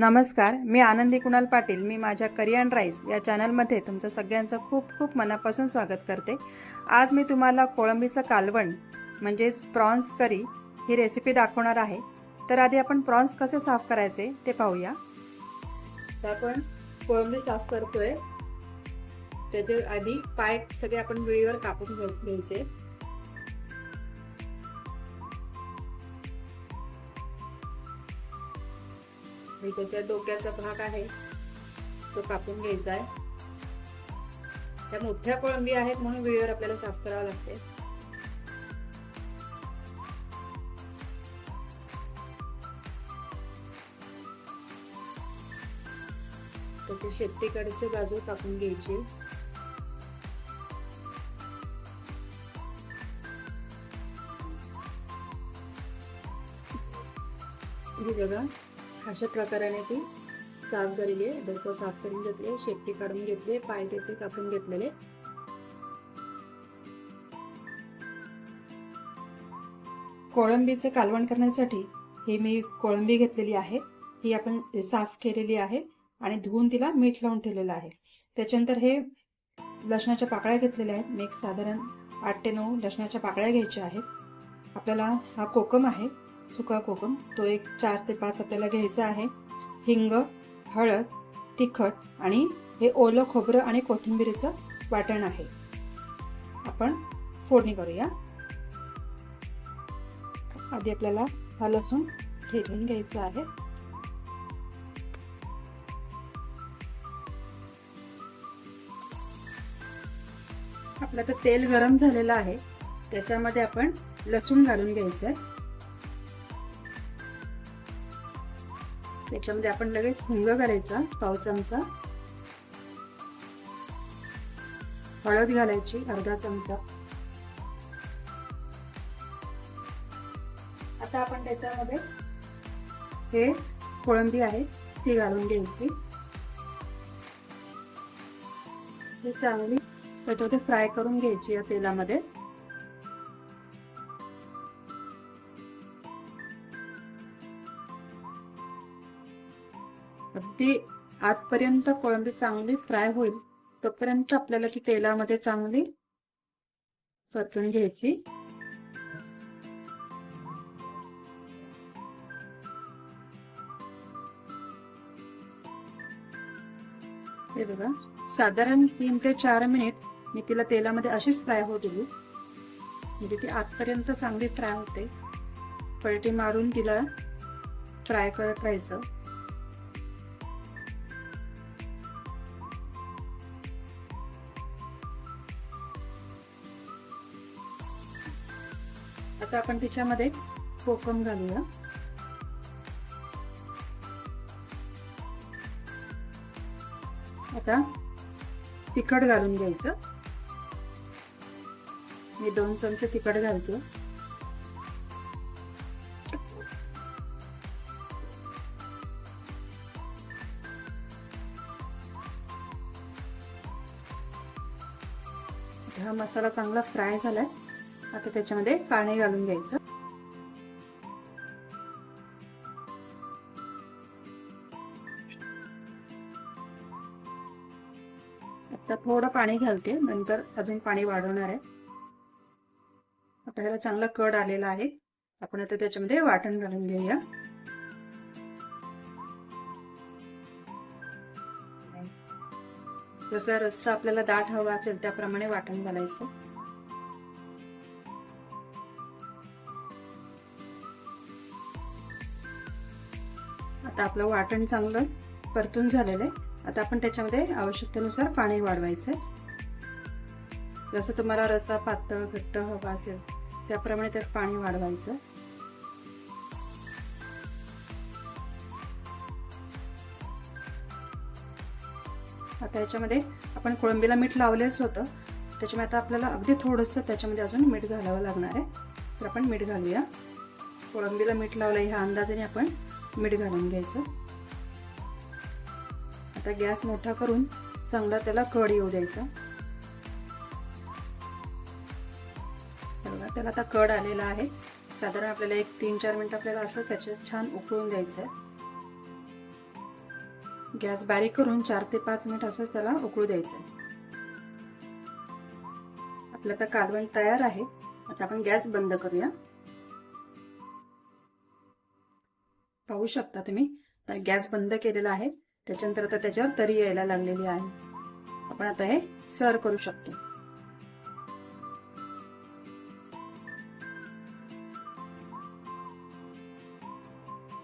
नमस्कार मी आनंदी कुणाल पाटील. मी माझ्या करियन राईस या चॅनलमध्ये तुमचं सगळ्यांचं खूप खूप मनापासून स्वागत करते. आज मी तुम्हाला कोळंबीचं कालवण म्हणजेच प्रॉन्स करी ही रेसिपी दाखवणार आहे. तर आधी आपण प्रॉन्स कसे साफ करायचे ते पाहूया. तर आपण कोळंबी साफ करतोय. त्याचे आधी पाय सगळे आपण वेळीवर कापून घ्यायचे. आणि त्याच्या डोक्याचा भाग आहे. तो कापून घ्यायचा आहे. त्या मोठ्या कोळंबी आहेत म्हणून वेळेवर आपल्याला साफ करावं लागते. त्याची शेपटीकडचे बाजू कापून घ्यायची. बघा. अशा प्रकाराने ती साफ झालेली आहे. डोकं साफ करून घेतले शेपटी काढून घेतले पाय त्याचे कापून घेतलेले. कोळंबीचे कालवण करण्यासाठी ही मी कोळंबी घेतलेली आहे. ही आपण साफ केलेली आहे आणि धुवून तिला मीठ लावून ठेवलेलं आहे. त्याच्यानंतर हे लसणाच्या पाकळ्या घेतलेल्या आहेत. मी एक साधारण आठ ते नऊ लसणाच्या पाकळ्या घ्यायच्या आहेत. आपल्याला हा कोकम आहे. सुका कोकम तो एक चार ते पाच आपल्याला घ्यायचा आहे. हिंग हळद तिखट आणि हे ओलं खोबरं आणि कोथिंबिरीचं वाटण आहे. आपण फोडणी करूया. आधी आपल्याला हा लसूण ठेचून घ्यायचा आहे. आपलं तर तेल गरम झालेलं आहे. त्याच्यामध्ये आपण लसूण घालून घ्यायचं आहे त्याच्यामध्ये आपण लगेच हिंग घालायचा पाव चमचा. हळद घालायची अर्धा चमचा. आता आपण त्याच्यामध्ये हे कोळंबी आहे ती घालून घ्यायची. ही चांगली त्याच्यामध्ये फ्राय करून घ्यायची या तेलामध्ये. अगदी आतपर्यंत कोळंबी चांगली फ्राय होईल तोपर्यंत आपल्याला ती तेलामध्ये चांगली परतून घ्यायची. हे बघा साधारण तीन ते चार मिनिट मी तिला तेलामध्ये अशीच फ्राय होऊ दिली. म्हणजे ती आतपर्यंत चांगली फ्राय होते. पलटी मारून तिला फ्राय करत राहायचं. आता आपण तिच्यामध्ये कोकम घालूया. आता तिखट घालून घ्यायचं. मी दोन चमचे तिखट घालतो. हा मसाला चांगला फ्राय झालाय. आता त्याच्यामध्ये पाणी घालून घ्यायचं. आता थोडं पाणी घालते नंतर अजून पाणी वाढवणार आहे. आता ह्याला चांगला कड आलेला आहे. आपण आता त्याच्यामध्ये वाटण घालून घेऊया. जसा रस्सा आपल्याला दाट हवा असेल त्याप्रमाणे वाटण घालायचं. आता आपलं वाटण चांगलं परतून झालेलं आहे. आता आपण त्याच्यामध्ये आवश्यकतेनुसार पाणी वाढवायचं जसं तुम्हाला रसा पातळ घट्ट हवा असेल त्याप्रमाणे त्यात पाणी वाढवायचं. आता याच्यामध्ये आपण कोळंबीला मीठ लावलेच होतं. त्याच्यामुळे आता आपल्याला अगदी थोडंसं त्याच्यामध्ये अजून मीठ घालावं लागणार आहे. तर आपण मीठ घालूया. कोळंबीला मीठ लावलं ह्या अंदाजाने आपण मीठ घालून घ्यायचं. आता गॅस मोठा करून चांगला त्याला कड येऊ द्यायचा. बघा त्याला आता कड आलेला आहे. साधारण आपल्याला एक तीन चार मिनिट आपल्याला असं त्याच्यात छान उकळून द्यायचं आहे गॅस बारीक करून चार ते पाच मिनिट असंच त्याला उकळू द्यायचं आहे आपलं आता कालवण तयार आहे. आता आपण गॅस बंद करूया. पाहू शकता तुम्ही. तर गॅस बंद केलेला आहे. त्याच्यानंतर आता त्याच्यावर तरी यायला लागलेली आहे. आपण आता हे सर्व करू शकतो.